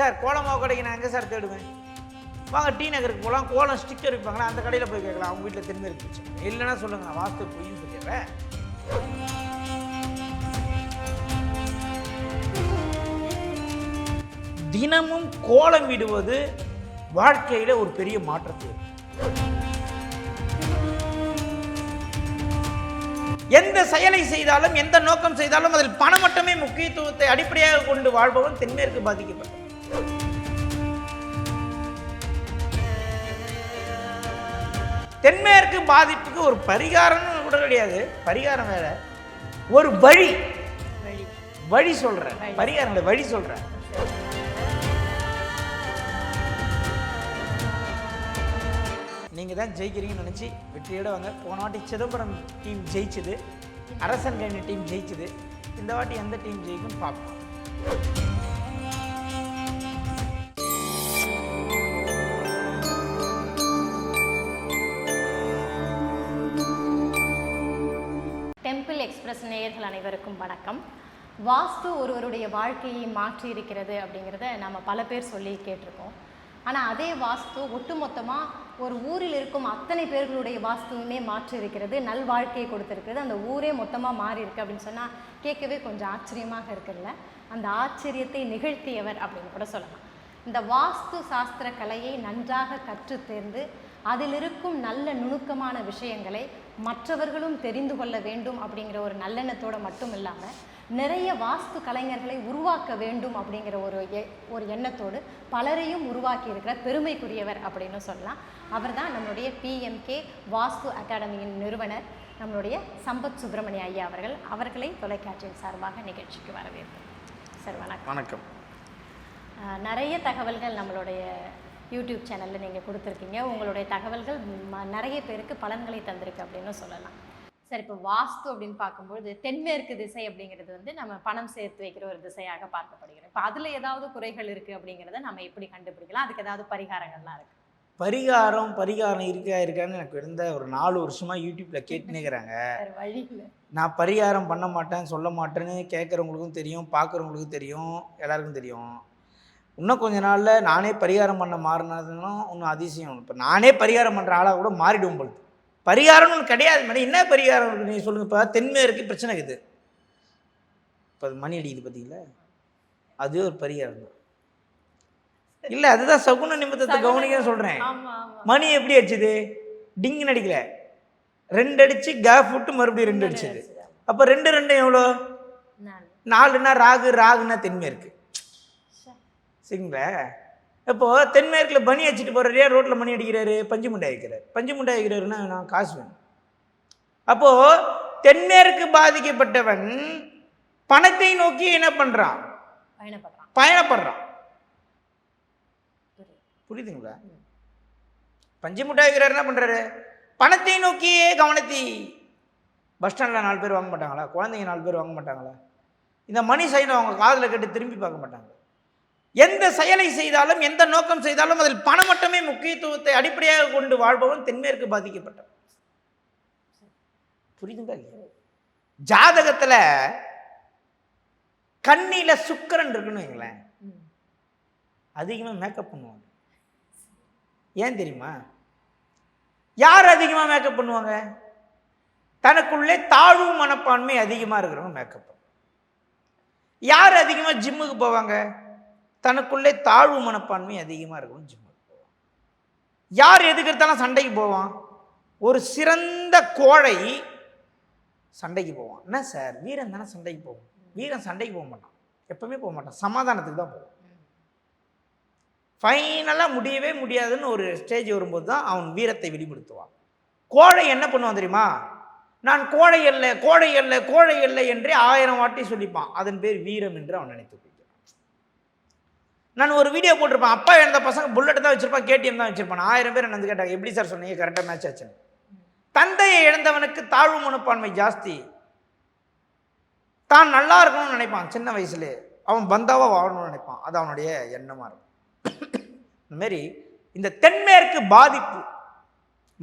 Sir Kolamaavu கடைக்கு நான் எங்கே சார் தேடுவேன்? வாங்க டி நகருக்கு போகலாம் கோலம் ஸ்டிக்கர் விற்பாங்களா? அந்த கடையில் போய் கேட்கலாம். அவங்க வீட்டில் தென்மேற்கு வச்சு இல்லைன்னா சொல்லுங்க நான் வாஸ்து பொய்யும் சொல்லிடுறேன். தினமும் கோலம் விடுவது வாழ்க்கையில் ஒரு பெரிய மாற்றத்தை எந்த செயலை செய்தாலும் எந்த நோக்கம் செய்தாலும் அதில் பணம் மட்டுமே முக்கியத்துவத்தை அடிப்படையாக கொண்டு வாழ்பவன் தென்மேற்கு பாதிக்கப்பட்டவன். தென்மேற்கு பாதிப்புக்கு ஒரு பரிகாரம்னு கூட கிடையாது. பரிகாரம் வேற. ஒரு வழி. வழி சொல்றேன். பரிகாரம் வழி சொல்றேன். நீங்க தான் ஜெயிக்கிறீங்கன்னு நினைச்சு வெற்றியோட வாங்க. போன வாட்டி சிதம்பரம் டீம் ஜெயிச்சது. அரசன் கண்ணி டீம் ஜெயிச்சது. இந்த வாட்டி எந்த டீம் ஜெயிக்கும்னு பார்ப்போம். எக்ஸ்பிரஸ் நேயர்கள் அனைவருக்கும் வணக்கம். வாஸ்து ஒருவருடைய வாழ்க்கையை மாற்றி இருக்கிறது அப்படிங்கிறத நம்ம பல பேர் சொல்லி கேட்டிருக்கோம். ஆனால் அதே வாஸ்து ஒட்டுமொத்தமாக ஒரு ஊரில் இருக்கும் அத்தனை பேர்களுடைய வாஸ்துவுமே மாற்றி இருக்கிறது நல் வாழ்க்கையை கொடுத்துருக்குது அந்த ஊரே மொத்தமாக மாறி இருக்கு அப்படின்னு சொன்னால் கேட்கவே கொஞ்சம் ஆச்சரியமாக இருக்குல்ல? அந்த ஆச்சரியத்தை நிகழ்த்தியவர் அப்படின்னு கூட சொல்லலாம். இந்த வாஸ்து சாஸ்திர கலையை நன்றாக கற்றுத் தேர்ந்து அதில் இருக்கும் நல்ல நுணுக்கமான விஷயங்களை மற்றவர்களும் தெரிந்து கொள்ள வேண்டும் அப்படிங்கிற ஒரு நல்லெண்ணத்தோடு மட்டும் இல்லாமல் நிறைய வாஸ்து கலைஞர்களை உருவாக்க வேண்டும் அப்படிங்கிற ஒரு எ- ஒரு எண்ணத்தோடு பலரையும் உருவாக்கி இருக்கிற பெருமைக்குரியவர் அப்படின்னு சொல்லலாம். அவர் தான் நம்மளுடைய பிஎம்கே வாஸ்து அகாடமியின் நிறுவனர் நம்மளுடைய சம்பத் சுப்பிரமணிய ஐயா அவர்கள். அவர்களை தொலைக்காட்சியின் சார்பாக நிகழ்ச்சிக்கு வரவேற்போம் சார் வணக்கம். வணக்கம். நிறைய தகவல்கள் நம்மளுடைய யூடியூப் சேனலில் நீங்கள் கொடுத்துருக்கீங்க. உங்களுடைய தகவல்கள் நிறைய பேருக்கு பலன்களை தந்திருக்கு அப்படின்னு சொல்லலாம். சரி இப்போ வாஸ்து அப்படின்னு பார்க்கும்பொழுது தென்மேற்கு திசை அப்படிங்கிறது வந்து நம்ம பணம் சேர்த்து வைக்கிற ஒரு திசையாக பார்க்கப்படுகிறது. இப்போ அதில் ஏதாவது குறைகள் இருக்குது அப்படிங்கிறத நம்ம எப்படி கண்டுபிடிக்கலாம்? அதுக்கு ஏதாவது பரிகாரங்கள்லாம் இருக்குது பரிகாரம் பரிகாரம் இருக்கா இருக்கான்னு எனக்கு இருந்த ஒரு நாலு வருஷமா யூடியூப்ல கேட்டுனுக்கிறாங்க. நான் பரிகாரம் பண்ண மாட்டேன் சொல்ல மாட்டேன்னு கேட்குறவங்களுக்கும் தெரியும் பார்க்குறவங்களுக்கும் தெரியும் எல்லாருக்கும் தெரியும். இன்னும் கொஞ்ச நாளில் நானே பரிகாரம் பண்ண மாறினதுன்னா இன்னும் அதிசயம். இப்போ நானே பரிகாரம் பண்ணுற ஆளாக கூட மாறிடும் பொழுது பரிகாரம்னு கிடையாது மேடம் என்ன பரிகாரம் இருக்கு நீங்கள் சொல்லுங்கள் இப்போ தென்மேற்கு பிரச்சனை இருக்குது. இப்போ மணி அடிக்குது பார்த்தீங்களா அது ஒரு பரிகாரம் தான். இல்லை அதுதான் சகுன நிமித்தத்தை கவனிக்க சொல்கிறேன் மணி எப்படி அடிச்சுது? டிங்குன்னு அடிக்கல ரெண்டு அடிச்சு கேப் விட்டு மறுபடியும் ரெண்டு அடிச்சது. அப்போ ரெண்டு ரெண்டு எவ்வளோ நான் நாலுனா ராகு ராகுனா தென்மேற்கு. சரிங்களா? இப்போ தென்மேற்கில் பனி அடிச்சிட்டு போகிறாரு ரோட்டில் மணி அடிக்கிறாரு பஞ்சு முண்டாய் வைக்கிறாரு பஞ்சு முண்டாய் வைக்கிறாருன்னா நான் காசு வேணும். அப்போது தென்மேற்கு பாதிக்கப்பட்டவன் பணத்தை நோக்கி என்ன பண்ணுறான் பயணப்படுறான். பயணப்படுறான். புரியுது. புரியுதுங்களா? பஞ்சு முட்டாய் வைக்கிறாரு என்ன பண்ணுறாரு பணத்தை நோக்கியே கவனத்தை பஸ் ஸ்டாண்டில் நாலு பேர் வாங்க மாட்டாங்களா? குழந்தைங்க நாலு பேர் வாங்க மாட்டாங்களா? இந்த மணி சைடு அவங்க காதில் கேட்டு திரும்பி பார்க்க மாட்டாங்க. எந்த செயலை செய்தாலும் எந்த நோக்கம் செய்தாலும் அதில் பணம் மட்டுமே முக்கியத்துவத்தை அடிப்படையாக கொண்டு வாழ்பவன் தென்மேற்கு பாதிக்கப்பட்டவன். புரியுதுங்களா இல்லையா? ஜாதகத்தில் கண்ணில சுக்கிரன் இருக்குன்னு வைங்களேன். அதிகமாக மேக்கப் பண்ணுவாங்க. ஏன் தெரியுமா? யார் அதிகமாக மேக்கப் பண்ணுவாங்க? தனக்குள்ளே தாழ்வு மனப்பான்மை அதிகமாக இருக்கிறவங்க மேக்கப் யார் அதிகமாக ஜிம்முக்கு போவாங்க? தனக்குள்ளே தாழ்வு மனப்பான்மை அதிகமாக இருக்கும்னு ஜிம்முக்கு யார் எதுக்கு எடுத்தாலும் சண்டைக்கு போவான். ஒரு சிறந்த கோழை சண்டைக்கு போவான். என்ன சார்? வீரன் தானே சண்டைக்கு போவான். வீரன் சண்டைக்கு போக மாட்டான். எப்பவுமே போக மாட்டான். சமாதானத்துக்கு தான் போவான். ஃபைனலாக முடியவே முடியாதுன்னு ஒரு ஸ்டேஜ் வரும்போது தான் அவன் வீரத்தை வெளிப்படுத்துவான். கோழை என்ன பண்ணுவான் தெரியுமா? நான் கோழை அல்ல கோழை அல்ல கோழை அல்ல என்றே ஆயிரம் வாட்டி சொல்லிப்பான். அதன் பேர் வீரம் என்று அவன் நினைத்து நான் ஒரு வீடியோ போட்டிருப்பேன். அப்பா இழந்த பசங்க புல்லட் தான் வச்சிருப்பான் கேடிஎம் தான் வச்சிருப்பான். ஆயிரம் பேர் என்ன வந்து கேட்டாங்க எப்படி சார் சொன்னீங்க? கரெக்டாக மேட்ச் ஆச்சுன்னு. தந்தையை இழந்தவனுக்கு தாழ்வு மனப்பான்மை ஜாஸ்தி. தான் நல்லா இருக்கணும்னு நினைப்பான். சின்ன வயசுலே அவன் பந்தாவா வாழணும்னு நினைப்பான். அது அவனுடைய எண்ணமாக இருக்கும். இந்த மாதிரி இந்த தென்மேற்கு பாதிப்பு.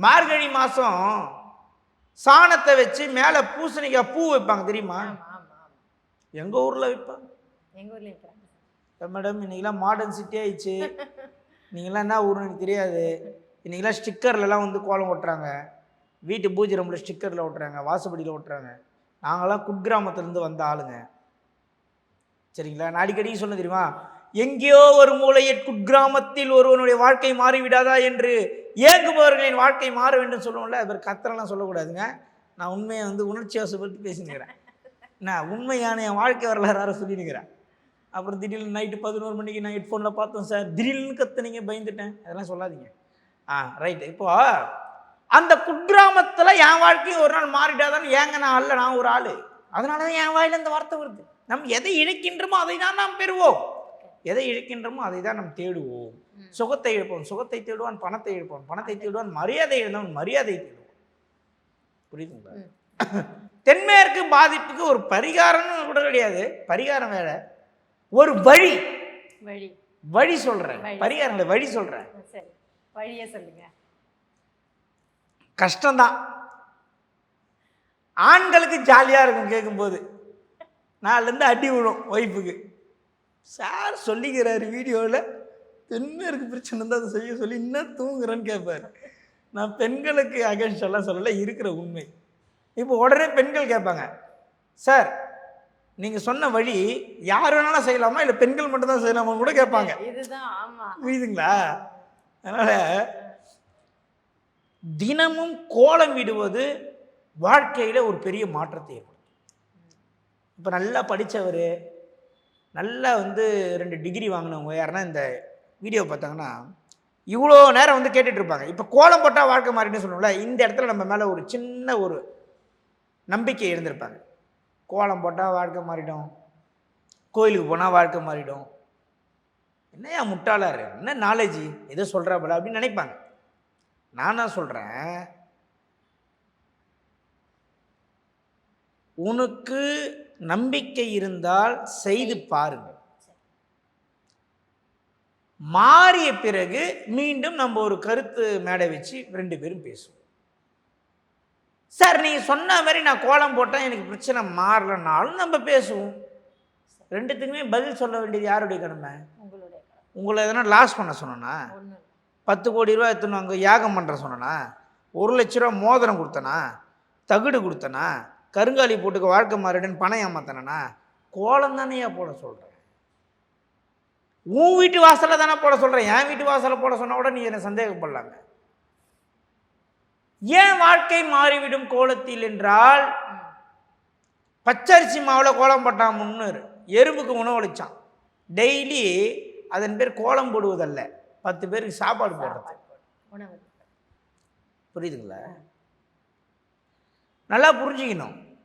மார்கழி மாதம் சாணத்தை வச்சு மேலே பூசணிக்காய் பூ வைப்பாங்க தெரியுமா? எங்கள் ஊரில் வைப்பாங்க? எங்க ஊர்ல இருக்கிறாங்க மேடம் இன்னைக்கெல்லாம் மாடர்ன் சிட்டி ஆயிடுச்சு. நீங்களாம் என்ன ஊருன்னு எனக்கு தெரியாது. இன்னைக்கெல்லாம் ஸ்டிக்கர்லலாம் வந்து கோலம் ஓட்டுறாங்க. வீட்டு பூஜை ரூமில் ஸ்டிக்கரில் ஓட்டுறாங்க வாசப்படியில் ஓட்டுறாங்க. நாங்களாம் குக்கிராமத்துலேருந்து வந்த ஆளுங்க. சரிங்களா? நான் அடிக்கடி சொன்ன தெரியுமா? எங்கேயோ ஒரு மூலையில் குக்கிராமத்தில் ஒருவனுடைய வாழ்க்கை மாறிவிடாதா என்று ஏங்குபவர்களின் வாழ்க்கை மாற வேண்டும் சொல்லுவோம்ல அது பேர் கத்திரம்லாம் சொல்லக்கூடாதுங்க. நான் உண்மையை வந்து உணர்ச்சி வசப்பட்டு பேசினுக்கிறேன். நான் உண்மையான என் வாழ்க்கை வரலாறு யாரும் சொல்லினுக்கிறேன் அப்புறம் திடீர்னு நைட்டு பதினோரு மணிக்கு நான் ஹெட்ஃபோனில் பார்த்தோம் சார் திடீர்னு கத்துனீங்க பயந்துட்டேன். அதெல்லாம் சொல்லாதீங்க. ஆ ரைட் இப்போ அந்த குக்கிராமத்தில் என் வாழ்க்கையும் ஒரு நாள் மாறிட்டாதான்னு ஏங்க நான் அல்ல நான் ஒரு ஆள். அதனால தான் என் வாயில இந்த வார்த்தை வருது. நம்ம எதை இழக்கின்றோமோ அதை தான் நாம் பெறுவோம். எதை இழக்கின்றோமோ அதை தான் நாம் தேடுவோம். சுகத்தை இழப்போம். சுகத்தை தேடுவான் பணத்தை இழப்போம். பணத்தை தேடுவான் மரியாதை இழந்தவன் மரியாதை தேடுவான். புரியுதுங்களா. தென்மேற்கு பாதிப்புக்கு ஒரு பரிகாரம்னு கூட கிடையாது. பரிகாரம் வேற. ஒரு வழி. வழி. வழி. பரிகாரம் இல்லை வழி சொல்றேன். சரி. வழியே சொல்லுங்க. கஷ்டம்தான். ஆண்களுக்கு ஜாலியாக இருக்கும் கேட்கும்போது நாலுலேருந்து அடி விழும் ஒய்ஃபுக்கு சார் சொல்லிக்கிறாரு வீடியோவில் தென்மேற்கு பிரச்சனை தான் அதை செய்ய சொல்லி இன்னும் தூங்குறேன்னு கேட்பாரு நான் பெண்களுக்கு அகேன்ஸ்ட் எல்லாம் சொல்லலை இருக்கிற உண்மை. இப்போ உடனே பெண்கள் கேட்பாங்க சார் நீங்கள் சொன்ன வழி யார் வேணாலும் செய்யலாமா? இல்லை பெண்கள் மட்டும்தான் செய்யலாமான்னு கூட கேட்பாங்க. புரியுதுங்களா? அதனால் தினமும் கோலம் விடுவது வாழ்க்கையில் ஒரு பெரிய மாற்றத்தை ஏற்படுத்தும். இப்போ நல்லா படித்தவர் நல்லா வந்து ரெண்டு டிகிரி வாங்கினவங்க யாருன்னா இந்த வீடியோ பார்த்தாங்கன்னா இவ்வளோ நேரம் வந்து கேட்டுட்டு இருப்பாங்க. இப்போ கோலம் போட்டால் வாழ்க்கை மாறின்னு சொல்லணும்ல இந்த இடத்துல நம்ம மேலே ஒரு சின்ன ஒரு நம்பிக்கை இருந்திருப்பாங்க. கோலம் போட்டால் வாழ்க்கை மாறிடும். கோயிலுக்கு போனால் வாழ்க்கை மாறிடும். என்னையா முட்டாளாரு? என்ன நாலேஜ் ஏதோ சொல்கிறா போல அப்படின்னு நினைப்பாங்க. நானா சொல்கிறேன் உனக்கு நம்பிக்கை இருந்தால் செய்து பாருங்க மாறிய பிறகு மீண்டும் நம்ம ஒரு கருத்து மேடை வச்சு ரெண்டு பேரும் பேசுவோம். சார் நீங்கள் சொன்ன மாதிரி நான் கோலம் போட்டேன் எனக்கு பிரச்சனை மாறலனாலும் நம்ம பேசுவோம். ரெண்டுத்துக்குமே பதில் சொல்ல வேண்டியது யாருடைய கடமை? உங்களுடைய உங்களை எதனா லாஸ் பண்ண சொன்னனா? பத்து கோடி ரூபா எடுத்துன்னு அங்கே யாகம் பண்ணுற சொன்னனா? ஒரு லட்ச ரூபா மோதிரம் கொடுத்தனா? தகுடு கொடுத்தனா? கருங்காலி போட்டுக்க வாழ்க்கை மாறிடுன்னு பணம் ஏமாத்தனா கோலம் தானேயா போட சொல்கிறேன் உன் வீட்டு வாசலில் தானே போட சொல்கிறேன் என் வீட்டு வாசலில் போட சொன்னா கூட நீ என்ன சந்தேகப்படலாங்க ஏன் வாழ்க்கை மாறிவிடும் கோலத்தில் என்றால். பச்சரிசி மாவில் கோலம் போட்டான் முன்னூறு. எறும்புக்கு உணவளிச்சான் டெய்லி அதன் பேர் கோலம் போடுவதல்ல. பத்து பேருக்கு சாப்பாடு போடுறது. புரியுதுங்களா? நல்லா புரிஞ்சுக்கணும்.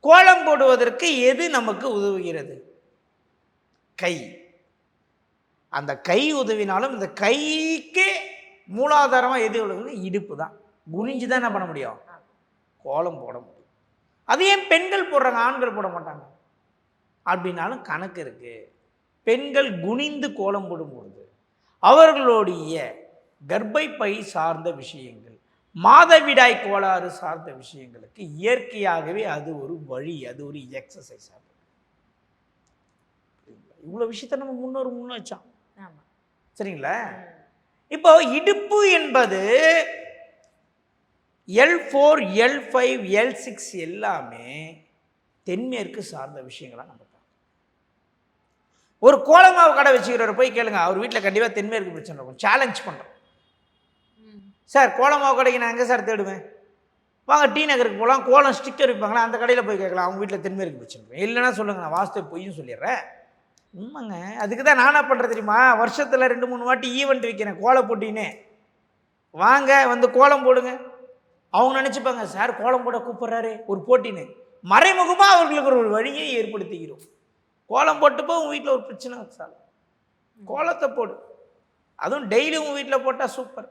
கோலம் போடுவதற்கு எது நமக்கு உதவுகிறது? கை. அந்த கை உதவினாலும் இந்த கைக்கு மூலாதாரமாக எது உதவுது இடுப்பு தான். குனிஞ்சு தான் என்ன பண்ண முடியும்? கோலம் போட முடியும். அது ஏன் பெண்கள் போடுறாங்க ஆண்கள் போட மாட்டாங்க? அப்படின்னாலும் கணக்கு இருக்கு. பெண்கள் குனிந்து கோலம் போடும் பொழுது அவர்களுடைய கர்ப்பப்பை சார்ந்த விஷயங்கள் மாதவிடாய் கோளாறு சார்ந்த விஷயங்களுக்கு இயற்கையாகவே அது ஒரு வழி அது ஒரு எக்ஸசைஸ் ஆகும். இவ்வளோ விஷயத்த நம்ம முன்னோர் முன்ன வச்சோம். சரிங்களா. இப்போ இடுப்பு என்பது L four L five L six எல்லாமே தென்மேற்கு சார்ந்த விஷயங்களாக நம்ம ஒரு கோலமாவு கடை வச்சுக்கிறவர் போய் கேளுங்க. அவர் வீட்டில் கண்டிப்பாக தென்மேற்கு பிரச்சனை இருக்கும். சேலஞ்ச் பண்ணுறோம். சார் கோலமாவு கடைக்கு நான் எங்கே சார் தேடுவேன்? வாங்க டி நகருக்கு போகலாம் கோலம் ஸ்டிக்கர் விற்பாங்களா? அந்த கடையில் போய் கேட்கலாம். அவங்க வீட்டில் தென்மேற்கு பிரச்சனை இருக்கும். இல்லைன்னா சொல்லுங்க நான் வாஸ்து பொய்யும் சொல்லிடுறேன். உண்மைங்க. அதுக்கு தான் நானா பண்ணுறது தெரியுமா? வருஷத்தில் ரெண்டு மூணு வாட்டி ஈவெண்ட் வைக்கிறேன். கோலம் போட்டின்னு. வாங்க வந்து கோலம் போடுங்க. அவங்க நினச்சிப்பாங்க சார் கோலம் போட கூப்பிட்றாரு ஒரு போட்டின்னு. மறைமுகமாக அவர்களுக்கு ஒரு வழியை ஏற்படுத்திக்கிறோம் கோலம் போட்டுப்போ உங்கள் வீட்டில் ஒரு பிரச்சனை சார். கோலத்தை போடு. அதுவும் டெய்லி உங்கள் வீட்டில் போட்டால் சூப்பர்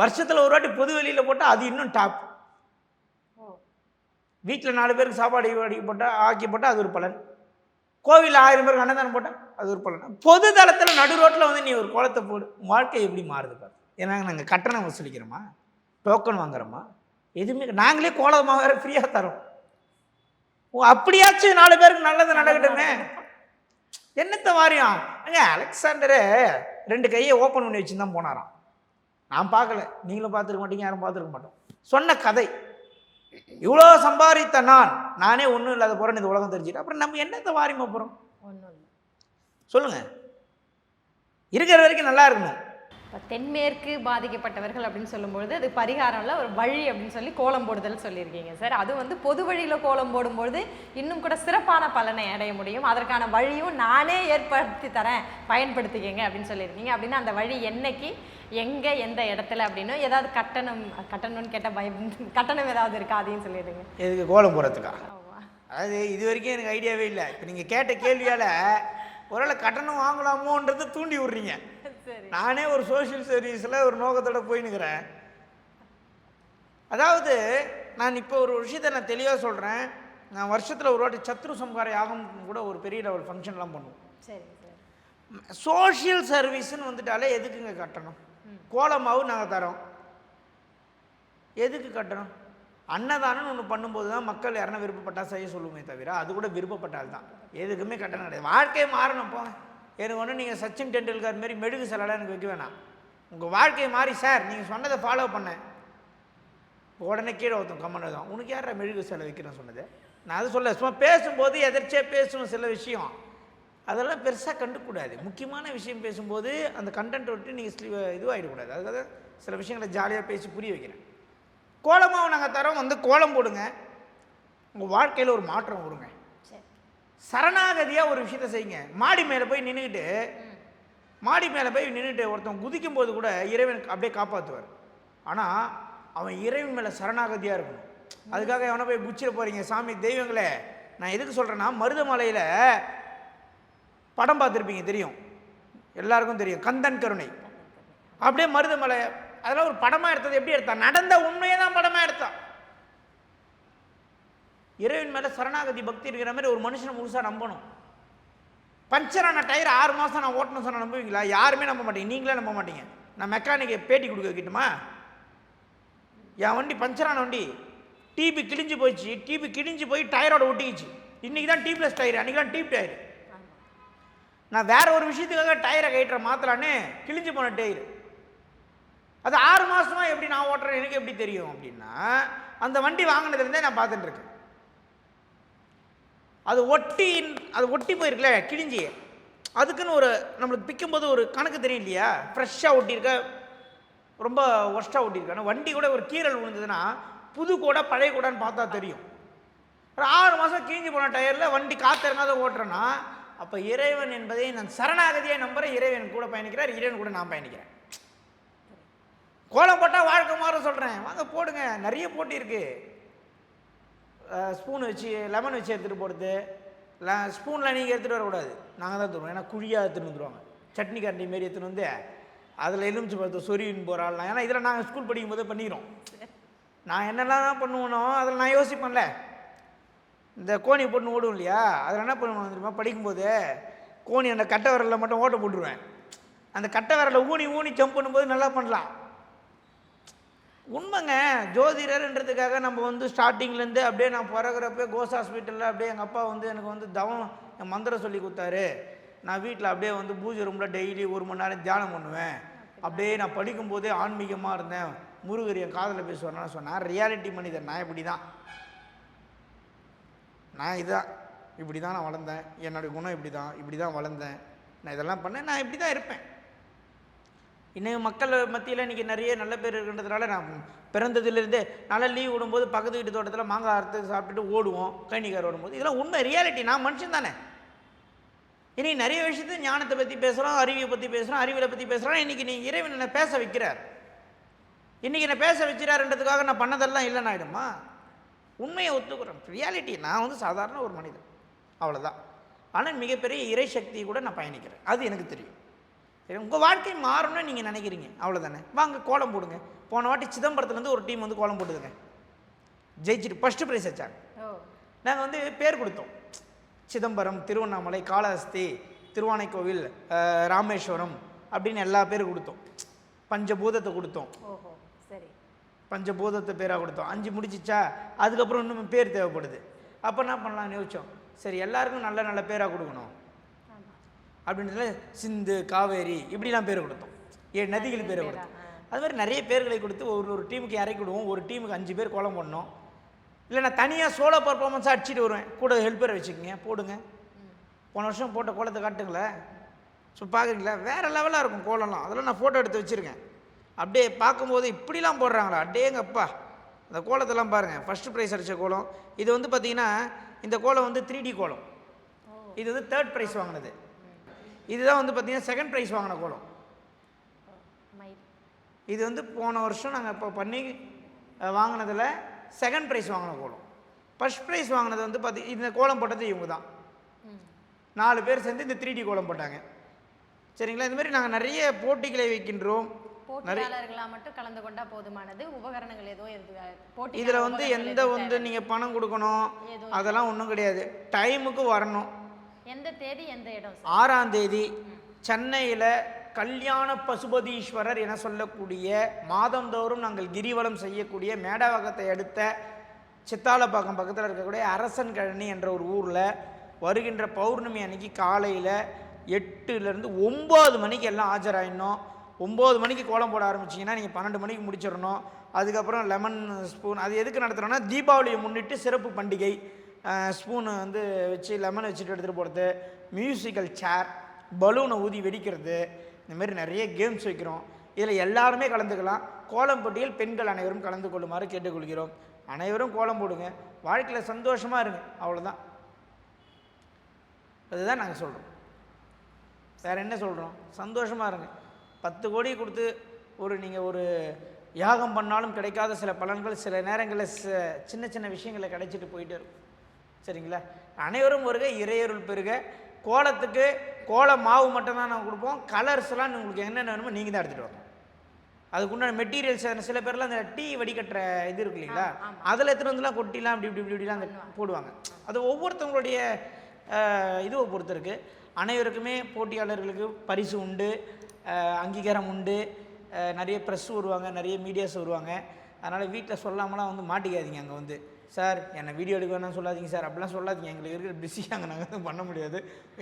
வருஷத்தில் ஒரு வாட்டி பொது வெளியில் போட்டால் அது இன்னும் டாப் வீட்டில் நாலு பேருக்கு சாப்பாடு வாடி போட்டால் ஆக்கி போட்டால் அது ஒரு பலன். கோவிலில் ஆயிரம் பேருக்கு அன்னதானம் போட்டால் அது ஒரு பலன். பொது தளத்தில் நடு ரோட்டில் வந்து நீ ஒரு கோலத்தை போடு. வாழ்க்கை எப்படி மாறுது பாரு? ஏன்னா நாங்கள் கட்டணம் வசூலிக்கிறோமா? டோக்கன் வாங்குறோமா? எதுவுமே நாங்களே கோலமாக வேறு ஃப்ரீயாக தரோம். ஓ அப்படியாச்சும் நாலு பேருக்கு நல்லது நடக்கட்டுமே. என்னத்த வாரியம்? ஏங்க அலெக்சாண்டரே ரெண்டு கையை ஓப்பன் பண்ணி வச்சு தான் போனாராம். நான் பார்க்கல. நீங்களும் பார்த்துருக்க மாட்டீங்க யாரும் பார்த்துருக்க மாட்டோம். சொன்ன கதை. இவ்வளோ சம்பாதித்த நான் நானே ஒன்றும் இல்லாத போகிறேன் இந்த உலகம் தெரிஞ்சுட்டு அப்புறம் நம்ம என்னத்தை வாரியமா போகிறோம் ஒன்றும் இல்லை. சொல்லுங்கள் இருக்கிற வரைக்கும் நல்லா இருக்கணும். இப்போ தென்மேற்கு பாதிக்கப்பட்டவர்கள் அப்படின்னு சொல்லும்பொழுது அது பரிகாரம்ல ஒரு வழி அப்படின்னு சொல்லி கோலம் போடுதல் சொல்லியிருக்கீங்க சார். அது வந்து பொது வழியில் கோலம் போடும்பொழுது இன்னும் கூட சிறப்பான பலனை அடைய முடியும். அதற்கான வழியும் நானே ஏற்படுத்தி தரேன் பயன்படுத்திக்கங்க அப்படின்னு சொல்லியிருக்கீங்க. அப்படின்னா அந்த வழி என்னைக்கு எங்கே எந்த இடத்துல அப்படின்னு ஏதாவது கட்டணம் கட்டணம்னு கேட்டால் பயம் கட்டணம் ஏதாவது இருக்கா அதையும் சொல்லிடுங்க எதுக்கு கோலம் போகிறதுக்கா ஆமா. அதாவது இது வரைக்கும் எனக்கு ஐடியாவே இல்லை. இப்போ நீங்கள் கேட்ட கேள்வியால் ஒருவேளை கட்டணம் வாங்கலாமோன்றதை தூண்டி விட்றீங்க. நானே ஒரு சோஷியல் சர்வீஸில் ஒரு நோக்கத்தோட போயின்னுக்கிறேன் அதாவது நான் இப்போ ஒரு விஷயத்தை நான் தெளிவாக சொல்கிறேன் நான் வருஷத்தில் ஒரு வாட்டி சத்ரு சம்ஹார யாகம் கூட ஒரு பெரிய லெவல் ஃபங்க்ஷன்லாம் பண்ணுவோம். சோஷியல் சர்வீஸ்னு வந்துட்டாலே எதுக்குங்க கட்டணம்? கோலமாவு நாங்கள் தரோம். எதுக்கு கட்டணம்? அன்னதானம்னு ஒன்று பண்ணும்போது தான் மக்கள் யாருன்னா விருப்பப்பட்டா செய்ய சொல்லுமே தவிர அது கூட விருப்பப்பட்டால் தான் எதுக்குமே கட்டணம் கிடையாது. வாழ்க்கையை மாறணும் போங்க. எனக்கு ஒன்று நீங்கள் சச்சின் டெண்டுல்கர் மாரி மெழுகு சிலைலாம் எனக்கு வைக்க வேணாம். உங்கள் வாழ்க்கையை மாறி சார் நீங்கள் சொன்னதை ஃபாலோ பண்ணேன் உடனே கீழே ஒருத்தன் கம்மன் தான் உனக்கு யார மெழுகு சிலை வைக்கிறேன் சொன்னது? நான் அது சொல்ல சும்மா பேசும்போது எதிர்ச்சியாக பேசணும் சில விஷயம். அதெல்லாம் பெருசாக கண்டுக்கூடாது. முக்கியமான விஷயம் பேசும்போது அந்த கண்டென்ட் விட்டு நீங்கள் இதுவாகிடக்கூடாது அதுக்காக சில விஷயங்களை ஜாலியாக பேசி புரிய வைக்கிறேன். கோலமாவை நாங்கள் தரோம் வந்து கோலம் போடுங்க. உங்கள் வாழ்க்கையில் ஒரு மாற்றம் வருங்க. சரணாகதியாக ஒரு விஷயத்த செய்யுங்க. மாடி மேலே போய் நின்றுக்கிட்டு மாடி மேலே போய் நின்றுட்டு ஒருத்தன் குதிக்கும் போது கூட இறைவன் அப்படியே காப்பாற்றுவார் ஆனால் அவன் இறைவன் மேலே சரணாகதியாக இருக்கணும். அதுக்காக எவனை போய் குச்சிட போகிறீங்க சாமி தெய்வங்களே. நான் எதுக்கு சொல்கிறேன்னா மருதமலையில் படம் பார்த்துருப்பீங்க தெரியும். எல்லாருக்கும் தெரியும். கந்தன் கருணை. அப்படியே மருதமலை அதெல்லாம் ஒரு படமாக எடுத்தது எப்படி எடுத்தான்? நடந்த உண்மையை தான் படமாக எடுத்தான். இறைவன் மேலே சரணாகதி பக்தி இருக்கிற மாதிரி ஒரு மனுஷனை முழுசாக நம்பணும். பஞ்சரான டயர் ஆறு மாதம் நான் ஓட்டணும் சொன்ன நம்புவீங்களா? யாருமே நம்ப மாட்டீங்க. நீங்களே நம்ப மாட்டீங்க. நான் மெக்கானிக்கை பேட்டி கொடுக்க வைக்கட்டுமா? என் வண்டி பஞ்சரான வண்டி. டிபி கிழிஞ்சு போயிடுச்சு. டிபி கிழிஞ்சு போய் டயரோட ஒட்டிக்கிச்சு. இன்றைக்கி தான் டீப்லெஸ் டயர். அன்றைக்கி தான் டீப் டயர். நான் வேறு ஒரு விஷயத்துக்காக டயரை கட்டுற மாற்றலான்னு கிழிஞ்சு போன டயர். அது ஆறு மாதமாக எப்படி நான் ஓட்டுறேன் எனக்கு எப்படி தெரியும் அப்படின்னா அந்த வண்டி வாங்கினதுலேருந்தே நான் பார்த்துட்டுருக்கேன் அது ஒட்டி அது ஒட்டி போயிருக்குல்ல கிழிஞ்சி அதுக்குன்னு ஒரு நம்மளுக்கு பிக்கும்போது ஒரு கணக்கு தெரியும் இல்லையா ஃப்ரெஷ்ஷாக ஒட்டியிருக்க ரொம்ப ஒஸ்ட்டாக ஒட்டியிருக்க. வண்டி கூட ஒரு கீறல் விழுந்ததுன்னா புது கூட பழைய கூடன்னு பார்த்தா தெரியும். ஒரு ஆறு மாதம் கிழிஞ்சு போன டயரில் வண்டி காத்திறங்காத ஓட்டுறேன்னா அப்போ இறைவன் என்பதை நான் சரணாகதியை நம்புகிறேன் இறைவன் கூட பயணிக்கிறார் இறைவன் கூட நான் பயணிக்கிறேன். கோலம் போட்டால் வாழ்க்கை மாற சொல்கிறேன் வாங்க போடுங்க. நிறைய போட்டி இருக்குது ஸ்பூன் வச்சு லெமன் வச்சு எடுத்துகிட்டு போகிறது ல ஸ்பூனில் நீங்கள் எடுத்துகிட்டு வரக்கூடாது. நாங்கள் தான் தருவோம். ஏன்னா குழியாக எடுத்துகிட்டு வந்துடுவாங்க சட்னி கரண்டி மாரி எடுத்துகிட்டு வந்து அதில் எலுமிச்சு பழத்தை சொருவின்னு போகிறாள் ஏன்னா இதில் நாங்கள் ஸ்கூல் படிக்கும் போதே பண்ணிக்கிறோம். நான் என்னெல்லாம் தான் பண்ணுவேனோ அதில் நான் யோசிப்பேன்ல. இந்த கோணி போட்டு ஓடும் இல்லையா? அதில் என்ன பண்ணுவேன் தெரியுமா? படிக்கும்போது கோணி அந்த கட்டை விரலில் மட்டும் ஓட்ட போட்டுருவேன். அந்த கட்டை விரலை ஊனி ஊனி ஜம்ப் பண்ணும்போது நல்லா பண்ணலாம். உண்மைங்க. ஜோதிடர்ன்றதுக்காக நம்ம வந்து ஸ்டார்டிங்லேருந்து அப்படியே நான் பிறகுறப்பே கோஸ் ஹாஸ்பிட்டலில் அப்படியே எங்கள் அப்பா வந்து எனக்கு வந்து தவம் என் மந்திரம் சொல்லி கொடுத்தாரு. நான் வீட்டில் அப்படியே வந்து பூஜை ரூமில் டெய்லி ஒரு மணி நேரம் தியானம் பண்ணுவேன். அப்படியே நான் படிக்கும்போதே ஆன்மீகமாக இருந்தேன். முருகர் என் காதில் பேசுவார்னா சொன்னேன். ரியாலிட்டி மனிதன். நான் இப்படி தான் நான் இதான். இப்படி தான் நான் வளர்ந்தேன். என்னுடைய குணம் இப்படி தான் இப்படி தான் வளர்ந்தேன். நான் இதெல்லாம் பண்ணேன். நான் இப்படி தான் இருப்பேன். இன்னைக்கு மக்கள் மத்தியில் இன்றைக்கி நிறைய நல்ல பேர் இருக்கின்றதுனால நான் பிறந்ததுலேருந்தே நல்லா லீவ் விடும்போது பக்கத்து வீட்டு தோட்டத்தில் மாங்காய் அறுத்து சாப்பிட்டுட்டு ஓடுவோம் கழனிக்கார் ஓடும்போது. இதெல்லாம் உண்மை ரியாலிட்டி நான் மனுஷன் தானே. இனி நிறைய விஷயத்தை ஞானத்தை பற்றி பேசுகிறோம் அறிவியை பற்றி பேசுகிறோம் அறிவியலை பற்றி பேசுகிறோம் இன்றைக்கி நீ இறைவன் என்னை பேச வைக்கிறார். இன்றைக்கி என்னை பேச வச்சுறாருன்றதுக்காக நான் பண்ணதெல்லாம் இல்லைன்னு ஆகிடுமா உண்மையை ஒத்துக்கிறேன் ரியாலிட்டி நான் வந்து சாதாரண ஒரு மனிதன். அவ்வளோதான் ஆனால் மிகப்பெரிய இறை சக்தியை கூட நான் பயணிக்கிறேன். அது எனக்கு தெரியும். சரி உங்கள் வாழ்க்கை மாறணும்னு நீங்கள் நினைக்கிறீங்க. அவ்வளோதானே வாங்க கோலம் போடுங்க. போன வாட்டி சிதம்பரத்துலேருந்து ஒரு டீம் வந்து கோலம் போட்டுதுங்க. ஜெயிச்சுட்டு ஃபஸ்ட்டு ப்ரைஸ் வச்சாங்க நாங்கள் வந்து பேர் கொடுத்தோம். சிதம்பரம் திருவண்ணாமலை காளஹஸ்தி திருவானைக்கோவில் ராமேஸ்வரம் அப்படின்னு எல்லா பேரும் கொடுத்தோம். பஞ்சபூதத்தை கொடுத்தோம். சரி. பஞ்சபூதத்தை பேராக கொடுத்தோம். அஞ்சு முடிச்சிச்சா அதுக்கப்புறம் இன்னும் பேர் தேவைப்படுது. அப்போ என்ன பண்ணலாம்னு யோசிச்சோம். சரி எல்லாருக்கும் நல்ல நல்ல பேராக கொடுக்கணும். அப்படின்றதுல சிந்து காவேரி இப்படிலாம் பேர் கொடுத்தோம். ஏழு நதிகள் பேர் கொடுத்தோம். அது மாதிரி நிறைய பேர்களை கொடுத்து ஒரு ஒரு டீமுக்கு இறக்கி விடுவோம். ஒரு டீமுக்கு அஞ்சு பேர் கோலம் போடணும். இல்லை நான் தனியாக சோலோ பர்ஃபார்மன்ஸாக அடிச்சிட்டு வருவேன். கூட ஹெல்ப்பரை வச்சுக்கோங்க போடுங்க. போன வருஷம் போட்ட கோலத்தை காட்டுங்களேன் ஸோ பார்க்குறீங்களா வேறு லெவலாக இருக்கும் கோலம்லாம். அதெல்லாம் நான் ஃபோட்டோ எடுத்து வச்சுருக்கேன். அப்படியே பார்க்கும்போது இப்படிலாம் போடுறாங்களா? அடேங்கப்பா. அந்த கோலத்தெல்லாம் பாருங்கள் ஃபஸ்ட்டு ப்ரைஸ் அடித்த கோலம். இது வந்து பார்த்தீங்கன்னா இந்த கோலம் வந்து த்ரீ டி கோலம். இது வந்து தேர்ட் ப்ரைஸ் வாங்கினது. இதுதான் வந்து பார்த்தீங்கன்னா செகண்ட் ப்ரைஸ் வாங்கின கோலம். இது வந்து போன வருஷம் நாங்கள் இப்போ பண்ணி வாங்கினதுல செகண்ட் ப்ரைஸ் வாங்கின கோலம். ஃபஸ்ட் ப்ரைஸ் வாங்கினது வந்து பார்த்தி இந்த கோலம் போட்டது இவங்க தான் நாலு பேர் சேர்ந்து இந்த த்ரீ டி கோலம் போட்டாங்க. சரிங்களா? இந்த மாதிரி நாங்கள் நிறைய போட்டிகளை வைக்கின்றோம். போட்டியாளர்களா மட்டும் கலந்து கொண்டா போதுமானது. உபகரணங்கள் ஏதோ எது போட்டி இதில் வந்து எந்த வந்து நீங்கள் பணம் கொடுக்கணும் எதுவும் அதெல்லாம் ஒன்றும் கிடையாது. டைமுக்கு வரணும். எந்த தேதி எந்த இடம் ஆறாம் தேதி சென்னையில் கல்யாண பசுபதீஸ்வரர் என சொல்லக்கூடிய மாதந்தோறும் நாங்கள் கிரிவலம் செய்யக்கூடிய மேடவாகத்தை அடுத்த சித்தாலப்பாக்கம் பக்கத்தில் இருக்கக்கூடிய அரசன் கழனி என்ற ஒரு ஊரில் வருகின்ற பௌர்ணமி அன்னைக்கு காலையில் எட்டுலேருந்து ஒம்பது மணிக்கு எல்லாம் ஆஜராயிடணும். ஒம்பது மணிக்கு கோலம் போட ஆரம்பிச்சிங்கன்னா நீங்கள் பன்னெண்டு மணிக்கு முடிச்சிடணும். அதுக்கப்புறம் லெமன் ஸ்பூன் அது எதுக்கு நடத்துகிறோன்னா தீபாவளியை முன்னிட்டு சிறப்பு பண்டிகை. ஸ்பூனை வந்து வச்சு லெமன் வச்சுட்டு எடுத்துகிட்டு போகிறது மியூசிக்கல் சேர் பலூனை ஊதி வெடிக்கிறது இந்த மாதிரி நிறைய கேம்ஸ் வைக்கிறோம். இதில் எல்லாருமே கலந்துக்கலாம். கோலம் போட்டியில் பெண்கள் அனைவரும் கலந்து கொள்ளுமாறு கேட்டுக்கொள்கிறோம். அனைவரும் கோலம் போடுங்க. வாழ்க்கையில் சந்தோஷமாக இருங்க. அவ்வளோதான் அதுதான் நாங்கள் சொல்கிறோம் வேறு என்ன சொல்கிறோம் சந்தோஷமாக இருங்க. பத்து கோடி கொடுத்து ஒரு நீங்கள் ஒரு யாகம் பண்ணாலும் கிடைக்காத சில பலன்கள் சில நேரங்களில் ச- சின்ன சின்ன விஷயங்களை கிடைச்சிட்டு போயிட்டே இருக்கும். சரிங்களா? அனைவரும் வருக இறையருள் பெருக. கோலத்துக்கு கோல மாவு மட்டும்தான் நாங்கள் கொடுப்போம். கலர்ஸ்லாம் உங்களுக்கு என்னென்ன வேணுமோ நீங்கள் தான் எடுத்துகிட்டு வரணும். அதுக்குண்டான மெட்டீரியல்ஸ் சில பேர்லாம் அந்த டீ வடிகட்டுற இது இருக்கு இல்லைங்களா? அதில் எடுத்துகிட்டு வந்துலாம் கொட்டிலாம் இப்படி இப்படி இப்படி இப்படிலாம் அந்த போடுவாங்க. அது ஒவ்வொருத்தவங்களுடைய இதுவை பொறுத்து இருக்கு. அனைவருக்குமே போட்டியாளர்களுக்கு பரிசு உண்டு அங்கீகாரம் உண்டு. நிறைய ப்ரெஸ் வருவாங்க நிறைய மீடியாஸ் வருவாங்க. அதனால் வீட்டில் சொல்லாமலாம் வந்து மாட்டிக்காதீங்க அங்கே வந்து. சார் என்னை வீடியோ எடுக்க வேணாம் சொல்லாதீங்க சார். அப்படிலாம் சொல்லாதீங்க. எங்களுக்கு இருக்கிற பிஸி அங்கே நாங்கள் எதுவும் பண்ண முடியாது.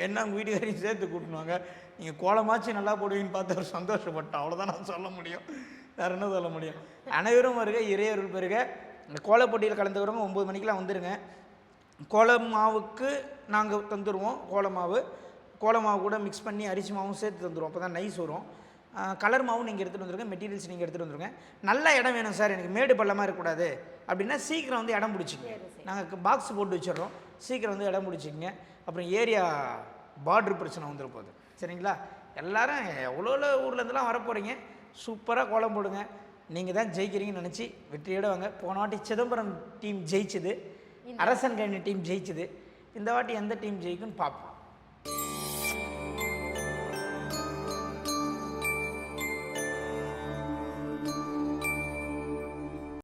என்ன உங்கள் வீட்டுக்காரையும் சேர்த்து கூட்டினாங்க நீங்கள் கோலமாச்சு நல்லா போடுவீங்கன்னு பார்த்து அவர் சந்தோஷப்பட்டோம் அவ்வளோதான் நான் சொல்ல முடியும். வேறு என்ன சொல்ல முடியும்? அனைவரும் வருக இறையருள் பெருக இந்த கோலப்போட்டியில் கலந்துக்கிறவங்க ஒம்பது மணிக்கெலாம் வந்துடுங்க கோல மாவுக்கு நாங்கள் தந்துடுவோம் கோல மாவு. கோல மாவு கூட மிக்ஸ் பண்ணி அரிசி மாவும் சேர்த்து தந்துடுவோம் அப்போ தான் நைஸ் வரும். கலர் மாவும் நீங்கள் எடுத்துகிட்டு வந்துருங்க மெட்டீரியல்ஸ் நீங்கள் எடுத்துகிட்டு வந்துருங்க. நல்ல இடம் வேணும் சார் எனக்கு மேடு பள்ளமாக இருக்கக்கூடாது. அப்படின்னா சீக்கிரம் வந்து இடம் பிடிச்சிங்க நாங்கள் பாக்ஸ் போட்டு வச்சிடுறோம். சீக்கிரம் வந்து இடம் பிடிச்சிங்க அப்புறம் ஏரியா பார்டர் பிரச்சனை வந்துட போகுது. சரிங்களா? எல்லாரும் எவ்வளோ ஊர்லேருந்துலாம் வர போகிறீங்க சூப்பராக கோலம் போடுங்க. நீங்கள் தான் ஜெயிக்கிறீங்கன்னு நினச்சி வெற்றியோட வாங்க. போன வாட்டி சிதம்பரம் டீம் ஜெயிச்சது. அரசன் கழனி டீம் ஜெயிச்சது. இந்த வாட்டி எந்த டீம் ஜெயிக்குன்னு பார்ப்போம்.